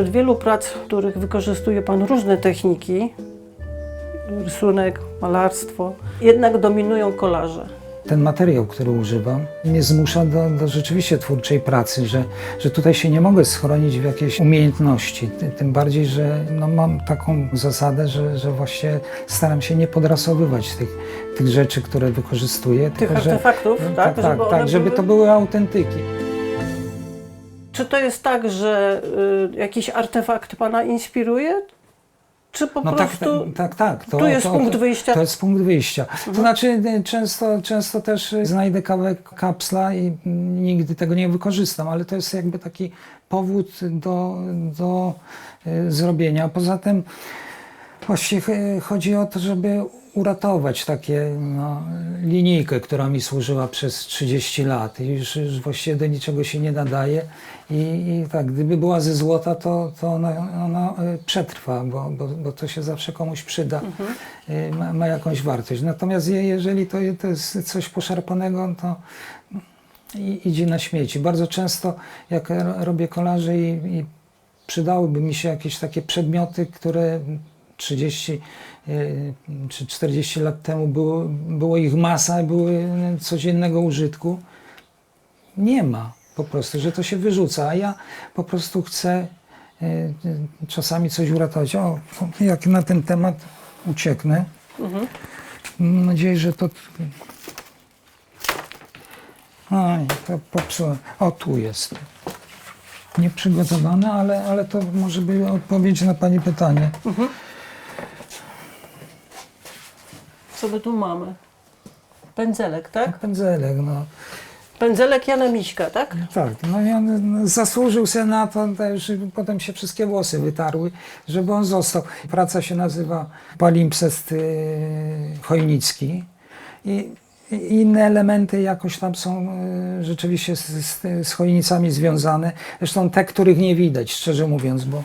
Wśród wielu prac, w których wykorzystuje Pan różne techniki, rysunek, malarstwo, jednak dominują kolarze. Ten materiał, który używam, mnie zmusza do, do rzeczywiście twórczej pracy, że, że tutaj się nie mogę schronić w jakiejś umiejętności. Ty- Tym bardziej, że no, mam taką zasadę, że, że właśnie staram się nie podrasowywać tych, tych rzeczy, które wykorzystuję. Tych tylko że- artefaktów, no, tak? tak, tak, one tak, żeby były- to były autentyki. Czy to jest tak, że y, jakiś artefakt Pana inspiruje? Czy po No tak, prostu... tak, tak. To, tu jest to, punkt wyjścia. To jest punkt wyjścia. To znaczy y, często, często też y, znajdę kawałek kapsla i mm, nigdy tego nie wykorzystam, ale to jest jakby taki powód do, do y, zrobienia. Poza tym właściwie ch- chodzi o to, żeby uratować takie no, linijkę, która mi służyła przez 30 lat i już, już właściwie do niczego się nie nadaje. I, i tak, gdyby była ze złota, to, to ona, ona y, przetrwa, bo, bo, bo to się zawsze komuś przyda, y, ma, ma jakąś wartość. Natomiast je, jeżeli to, to jest coś poszarpanego, to i, idzie na śmieci. Bardzo często, jak ro- robię kolaże i, i przydałyby mi się jakieś takie przedmioty, które 30 y, czy 40 lat temu było, było ich masa, były codziennego użytku. Nie ma po prostu, że to się wyrzuca, a ja po prostu chcę y, czasami coś uratować. O, jak na ten temat ucieknę. Mam nadzieję, że to. Oj, to popsułem. O, tu jest. Nieprzygotowane, ale, ale to może być odpowiedź na Pani pytanie. Co my tu mamy? Pędzelek, tak? Pędzelek, no. Pędzelek Jana Miśka, tak? Tak, no i on zasłużył się na to, też potem się wszystkie włosy wytarły, żeby on został. Praca się nazywa Palimpsest yy, Chojnicki i inne elementy jakoś tam są yy, rzeczywiście z, z, z chojnicami związane. Zresztą te, których nie widać, szczerze mówiąc, bo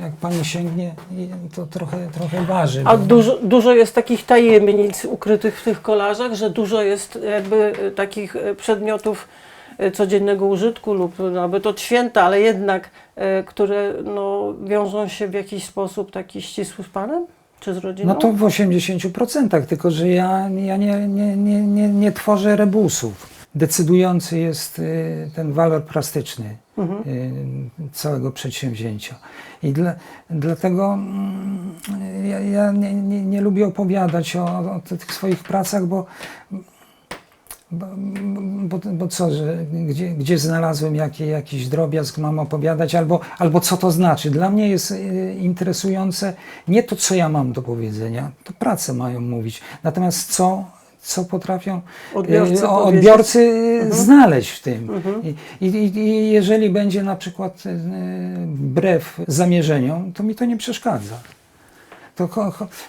jak pani sięgnie, to trochę, trochę waży. A bo- dużo, dużo jest takich tajemnic ukrytych w tych kolarzach, że dużo jest jakby e, takich e, przedmiotów e, codziennego użytku lub nawet od święta, ale jednak, które no, wiążą się w jakiś sposób taki ścisły z Panem? Czy z rodziną? No to w 80%, tylko że ja, ja nie, nie, nie, nie, nie tworzę rebusów. Decydujący jest ten walor plastyczny y, całego przedsięwzięcia. I dla, dlatego mm, ja, ja nie, nie, nie lubię opowiadać o, o tych swoich pracach, bo, bo, bo, bo co, że gdzie, gdzie znalazłem jaki, jakiś drobiazg, mam opowiadać, albo, albo co to znaczy. Dla mnie jest y, interesujące nie to, co ja mam do powiedzenia, to prace mają mówić, natomiast co, co potrafią Odbiorcy y, o- powiedzieć. odbiorcy y, znaleźć w tym. I, i, I jeżeli będzie na przykład y, wbrew zamierzeniom, to mi to nie przeszkadza. To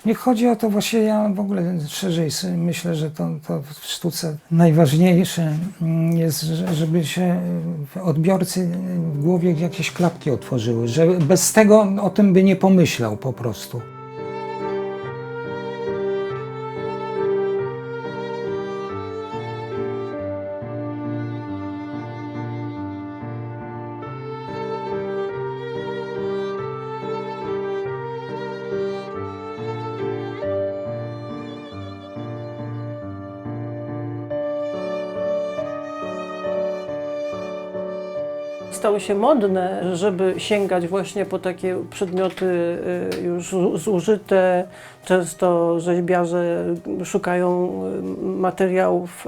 nie chodzi o to, właśnie ja w ogóle szerzej myślę, że to, to w sztuce najważniejsze mm, jest, że- żeby się y, odbiorcy w głowie jakieś klapki otworzyły, że bez tego o tym by nie pomyślał po prostu. Stało się modne, żeby sięgać właśnie po takie przedmioty y, już zu- zużyte. Często rzeźbiarze szukają y, materiałów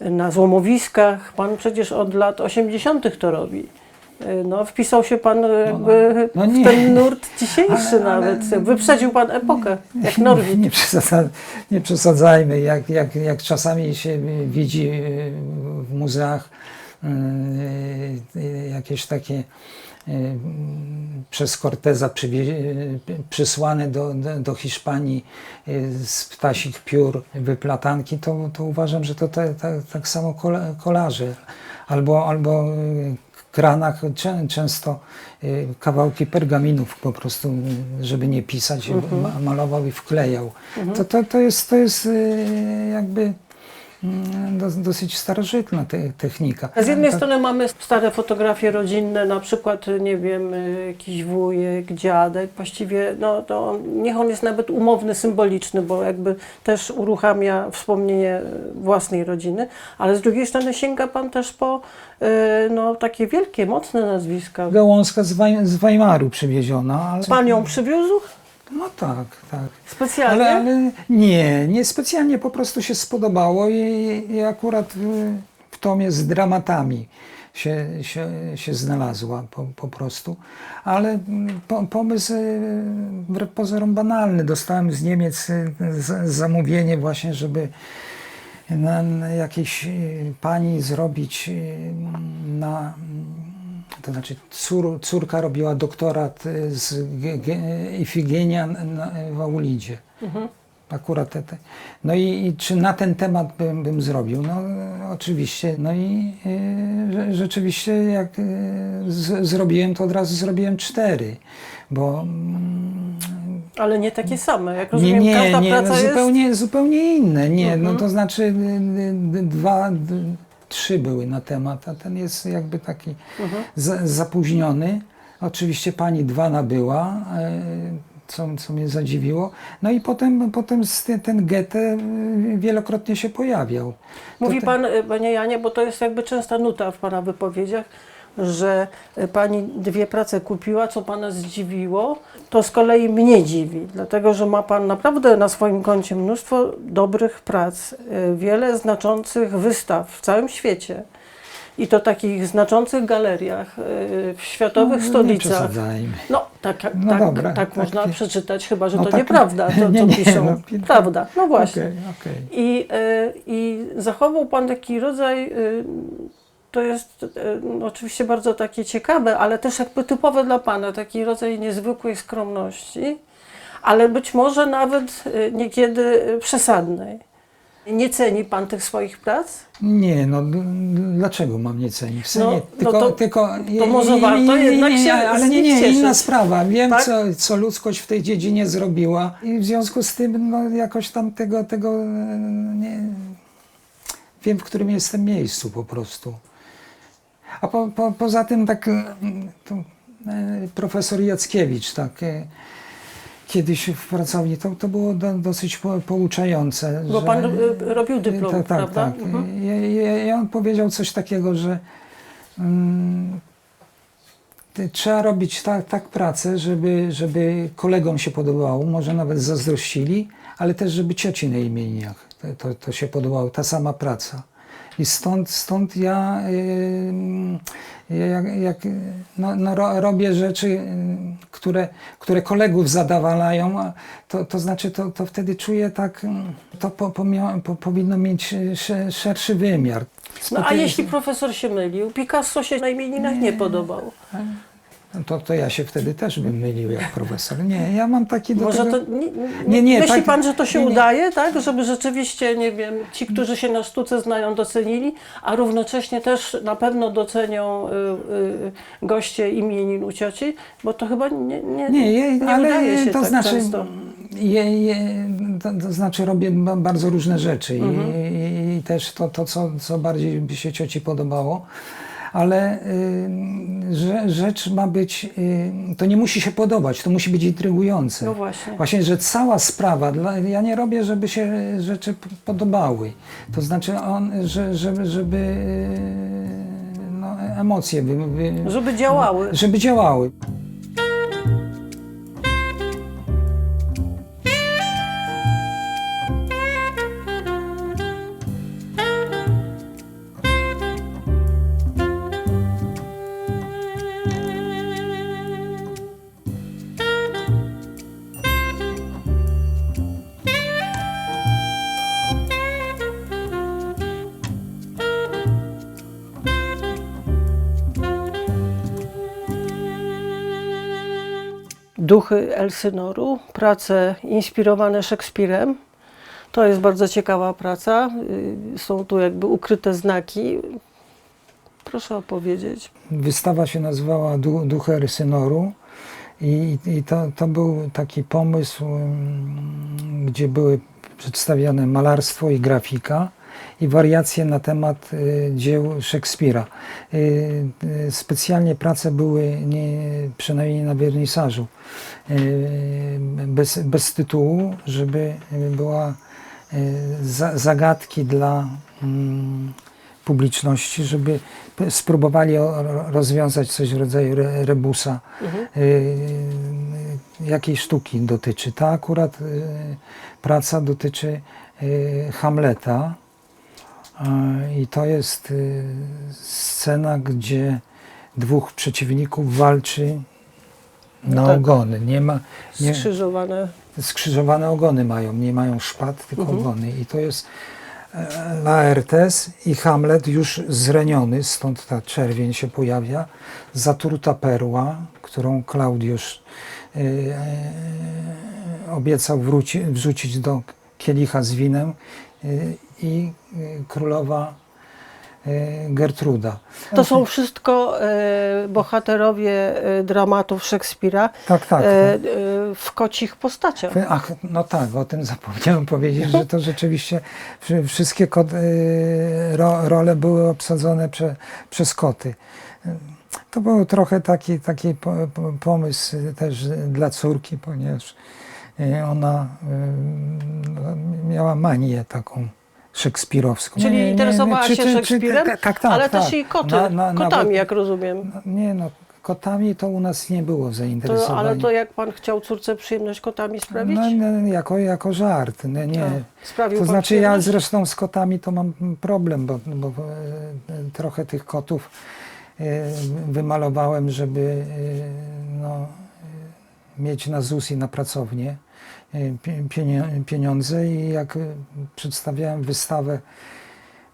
y, na złomowiskach. Pan przecież od lat 80. to robi. No, wpisał się Pan jakby no w nie. ten nurt dzisiejszy Ale- ale- nawet. Wyprzedził Pan epokę, jak Norwid. Nie, przesadza, nie przesadzajmy, jak, jak, jak czasami się widzi w muzeach jakieś takie y, przez Corteza przysłane do, do, Hiszpanii z ptasich piór wyplatanki, to, to uważam, że to te, te, tak samo kola- kolarze. Albo, albo kranach czę- często kawałki pergaminów po prostu, żeby nie pisać, ma- malował i wklejał. To, to, to jest, to jest jakby dosyć starożytna te, technika. Z jednej Tak, strony mamy stare fotografie rodzinne, na przykład, nie wiem, y, jakiś wujek, dziadek, właściwie, no to niech on jest nawet umowny, symboliczny, bo jakby też uruchamia wspomnienie własnej rodziny, ale z drugiej strony sięga Pan też po y, no, takie wielkie, mocne nazwiska. Gałązka z, Waj- z Weimaru przywieziona, ale... Pan ją przywiózł No tak, tak. specjalnie? Ale, ale nie, nie specjalnie po prostu się spodobało i, i akurat y, w tomie z dramatami się, się, się znalazła po, po prostu. Ale mm, po, pomysł y, wbrew pozorom banalny. Dostałem z Niemiec y, z, zamówienie właśnie, żeby na, na jakiejś pani zrobić na to znaczy cór, córka robiła doktorat y, z ge, Ifigenia w Aulidzie. Akurat te, te. No i, i czy na ten temat bym, bym zrobił? No oczywiście. No i że- rzeczywiście jak e, z, zrobiłem, to od razu zrobiłem cztery. Bo mm, Ale nie takie same, jak nie, rozumiem, nie, każda nie, praca no, jest... zupełnie, zupełnie inne. Nie, no Mhm. to znaczy y, y, y, dwa, trzy były na temat, a ten jest jakby taki Mhm. za, zapóźniony. Oczywiście pani dwa nabyła, e, co, co mnie zadziwiło. No i potem, potem ten Goethe y, wielokrotnie się pojawiał. Mówi To pan, y, panie Janie, bo to jest jakby częsta nuta w pana wypowiedziach, że y, pani dwie prace kupiła, co pana zdziwiło, to z kolei mnie dziwi, dlatego że ma pan naprawdę na swoim koncie mnóstwo dobrych prac, y, wiele znaczących wystaw w całym świecie. I to takich znaczących galeriach, y, w światowych No, stolicach. No, tak, tak, No tak, dobra, tak tak, można tak. przeczytać, chyba że No to tak, nieprawda, to nie, co nie, piszą. no, Prawda, no właśnie. Okej, okej. I, I zachował Pan taki rodzaj, to jest no, oczywiście bardzo takie ciekawe, ale też jakby typowe dla Pana, taki rodzaj niezwykłej skromności, ale być może nawet y, niekiedy przesadnej. Nie ceni Pan tych swoich prac? Nie, no d- dlaczego mam nie cenić? W sensie, No, no tylko, to- tylko, to może warto jednak się ale nie, nich nie, cieszyć. inna sprawa. Wiem, Tak? co, co ludzkość w tej dziedzinie zrobiła i w związku z tym no, jakoś tam tego, tego e, nie, wiem, w którym jestem miejscu po prostu. A po, po, poza tym tak e, to, e, profesor Jackiewicz tak e, kiedyś w pracowni, to, to było do, dosyć po, pouczające. Bo że- Pan y, robił dyplom, tak, tak, prawda? tak. Mhm. I, on powiedział coś takiego, że mm, trzeba robić tak, tak pracę, żeby, żeby kolegom się podobało, może nawet zazdrościli, ale też, żeby cioci na imieniach to, to, to się podobało, ta sama praca. I stąd, stąd ja ym, jak, jak, no, no, ro, robię rzeczy, ym, które, które kolegów zadawalają, to, to znaczy to, to wtedy czuję tak, to po, pomia- po, powinno mieć y, sze- szerszy wymiar. No a jeśli profesor się mylił, Picasso się na imieninach nie podobał. No to, to ja się wtedy też bym mylił jak profesor. Nie, ja mam taki do Może tego... to, nie, nie, Nie, myśli tak- pan, że to się nie, nie. udaje, tak? Żeby rzeczywiście, nie wiem, ci, którzy się na sztuce znają, docenili, a równocześnie też na pewno docenią y, y, goście imienin u cioci, bo to chyba nie, nie, Nie, je, nie ale udaje się to tak znaczy, często. je, je, to, to znaczy robię ba- bardzo różne rzeczy Mhm. i, i, i też to, to co, co bardziej by się cioci podobało. Ale y, że, rzecz ma być, y, to nie musi się podobać, to musi być intrygujące. No właśnie. Właśnie, że cała sprawa, dla, ja nie robię, żeby się rzeczy podobały. To znaczy, on, że, żeby, żeby y, no, emocje, wy, wy, Żeby działały. żeby działały. Duchy Elsynoru, prace inspirowane Szekspirem. To jest bardzo ciekawa praca. Y, Są tu jakby ukryte znaki. Proszę opowiedzieć. Wystawa się nazywała Du- Duchy Rysynoru i, i to, to był taki pomysł, mm, gdzie były przedstawione malarstwo i grafika, i wariacje na temat y, dzieł Szekspira. Y, y, Specjalnie prace były, nie, przynajmniej na wernisażu, bez, bez tytułu, żeby była za, zagadki dla mm, publiczności, żeby spróbowali rozwiązać coś w rodzaju re, rebusa. Y, jakiej sztuki dotyczy. Ta akurat praca dotyczy Hamleta. I to jest y, scena, gdzie dwóch przeciwników walczy na tak. ogony. Nie ma, nie, Skrzyżowane. skrzyżowane ogony mają, nie mają szpad, tylko ogony. I to jest e, Laertes i Hamlet już zreniony, stąd ta czerwień się pojawia, zatruta perła, którą Klaudiusz e, e, obiecał wróci, wrzucić do kielicha z winem e, i e, królowa e, Gertruda. To są wszystko e, bohaterowie e, dramatów Szekspira Tak, tak. e, e, w kocich postaciach. Ach, no tak, o tym zapomniałem powiedzieć, że to rzeczywiście wszy- wszystkie role były obsadzone prze, przez koty. To był trochę taki, taki po, po, pomysł też dla córki, ponieważ ona no, miała manię taką szekspirowską. Czyli interesowała się Szekspirem, tak, tak, tak, ale tak. też i koty, Na- na- kotami, nawet- jak rozumiem. Nie no, kotami to u nas nie było To, zainteresowania. ale to jak pan chciał córce przyjemność kotami sprawić? No, no, jako, jako żart, nie. nie. Sprawił To znaczy ja zresztą z kotami to mam problem, bo, bo e, trochę tych kotów e, wymalowałem, żeby e, no, mieć na ZUS i na pracownię pieniądze i jak przedstawiałem wystawę,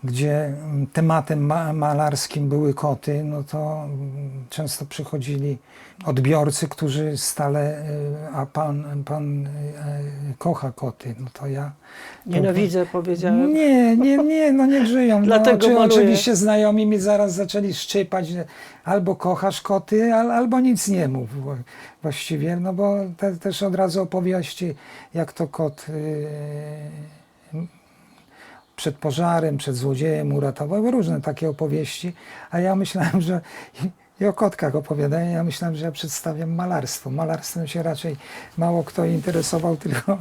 gdzie tematem ma- malarskim były koty, no to często przychodzili odbiorcy, którzy stale, e, a pan, pan e, kocha koty, no to ja Nienawidzę, powiedziałem. nie, nie, nie, no niech żyją. Dlatego no, oczywiście znajomi mi zaraz zaczęli szczypać, albo kochasz koty, al, albo nic nie mów wła- właściwie, no bo te, też od razu opowieści, jak to kot yy, przed pożarem, przed złodziejem uratował, różne takie opowieści, a ja myślałem, że i o kotkach opowiadają, ja myślałem, że ja przedstawiam malarstwo. Malarstwem się raczej mało kto interesował, tylko,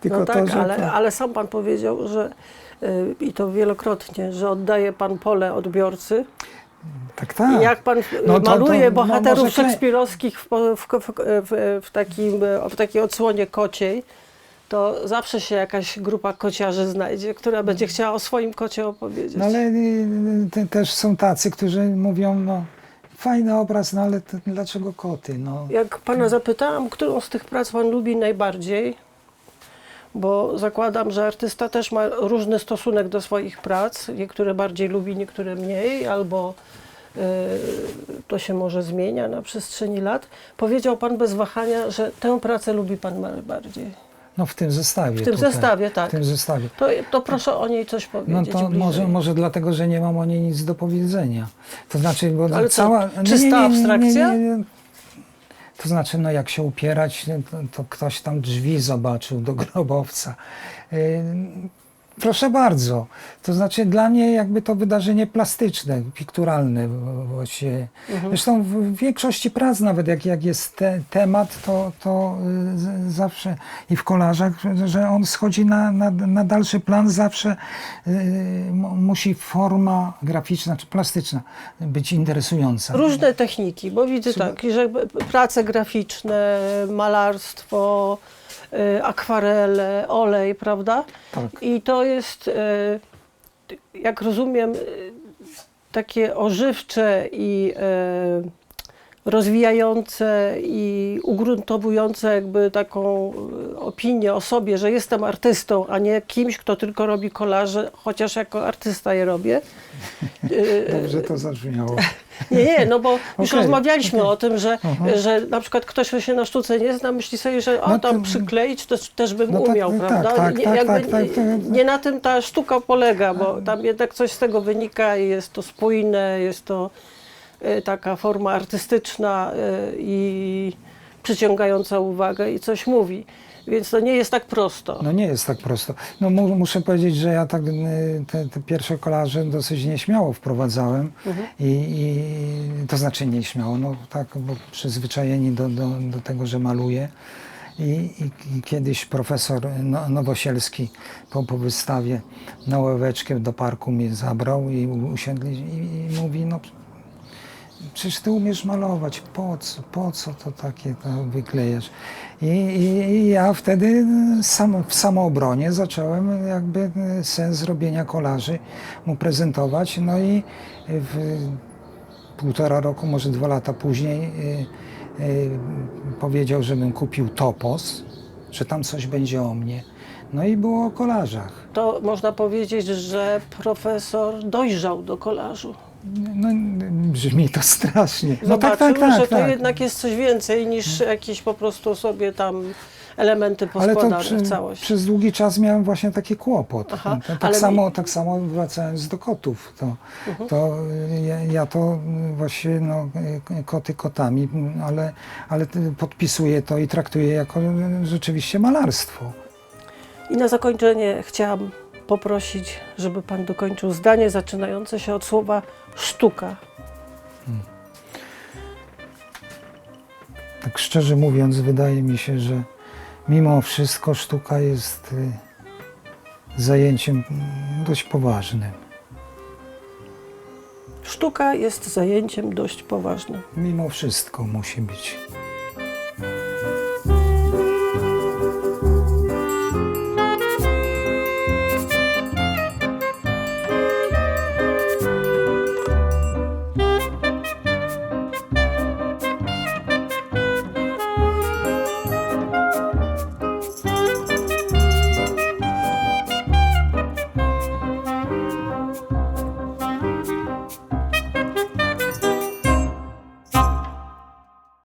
tylko No to, tak, że... ale, ale sam pan powiedział, że y, i to wielokrotnie, że oddaje pan pole odbiorcy. Tak, tak. I jak pan No to- maluje to- no bohaterów klej- szekspirowskich w, w, w, w, takim, w takiej odsłonie kociej, to zawsze się jakaś grupa kociarzy znajdzie, która będzie chciała o swoim kocie opowiedzieć. No ale y, te, też są tacy, którzy mówią, no fajny obraz, no ale to, dlaczego koty? No, Jak pana zapytałam, którą z tych prac pan lubi najbardziej, bo zakładam, że artysta też ma różny stosunek do swoich prac, niektóre bardziej lubi, niektóre mniej, albo y, to się może zmienia na przestrzeni lat. Powiedział pan bez wahania, że tę pracę lubi pan najbardziej. No w tym zestawie. W tym tutaj, zestawie, tak. W tym zestawie. To, to proszę o niej coś No powiedzieć to bliżej. może, może dlatego, że nie mam o niej nic do powiedzenia. To znaczy, bo Ale co, cała... czysta abstrakcja? To znaczy, no jak się upierać, to, to ktoś tam drzwi zobaczył do grobowca. Yy, Proszę bardzo. To znaczy dla mnie jakby to wydarzenie plastyczne, pikturalne w- właściwie. Mhm. Zresztą w większości prac nawet jak, jak jest te, temat, to, to y, zawsze i w kolarzach, że- on schodzi na, na, na dalszy plan, zawsze y, mu- musi forma graficzna czy plastyczna być interesująca. Różne techniki, bo widzę Trzeba- tak, że prace graficzne, malarstwo, akwarele, olej, prawda? Tak. I to jest, y, jak rozumiem, y, takie ożywcze i y, rozwijające i ugruntowujące jakby taką y, opinię o sobie, że jestem artystą, a nie kimś, kto tylko robi kolaże, chociaż jako artysta je robię. Y, Dobrze to zabrzmiało. nie, nie, no bo już Okej, rozmawialiśmy o tym, że, Aha. że na przykład ktoś, kto się na sztuce nie zna, myśli sobie, że o, No tam przykleić to też bym No tak, umiał, tak, prawda? tak, nie, tak, jakby tak, tak, nie, tak. nie na tym ta sztuka polega, bo tam jednak coś z tego wynika i jest to spójne, jest to e, taka forma artystyczna e, i przyciągająca uwagę i coś mówi. Więc to nie jest tak prosto. No nie jest tak prosto. No mu, muszę powiedzieć, że ja tak y, te, te pierwsze kolaże dosyć nieśmiało wprowadzałem i, i to znaczy nieśmiało, no tak, bo przyzwyczajeni do, do, do tego, że maluję. I, i, kiedyś profesor no, Nowosielski po, po wystawie na ławeczkę do parku mnie zabrał i usiedli i, i mówi, no przecież ty umiesz malować, po co, po co to takie to? I, i, I ja wtedy sam, w samoobronie zacząłem jakby sens robienia kolaży mu prezentować, no i w półtora roku, może dwa lata później y, y, powiedział, żebym kupił topos, że tam coś będzie o mnie. No i było o kolażach. To można powiedzieć, że profesor dojrzał do kolażu. No, brzmi to strasznie. No tak, tak, tak. że to tak. jednak jest coś więcej niż jakieś po prostu sobie tam elementy Ale to poskładane przy, w całość. przez długi czas miałem właśnie taki kłopot. Aha, tak, ale- samo, tak samo wracając do kotów. To, Mhm. to ja, ja to właśnie no, koty kotami, ale, ale podpisuję to i traktuję jako rzeczywiście malarstwo. I na zakończenie chciałam poprosić, żeby Pan dokończył zdanie zaczynające się od słowa sztuka. Tak szczerze mówiąc, wydaje mi się, że mimo wszystko sztuka jest y, zajęciem mm, dość poważnym. Sztuka jest zajęciem dość poważnym. Mimo wszystko musi być.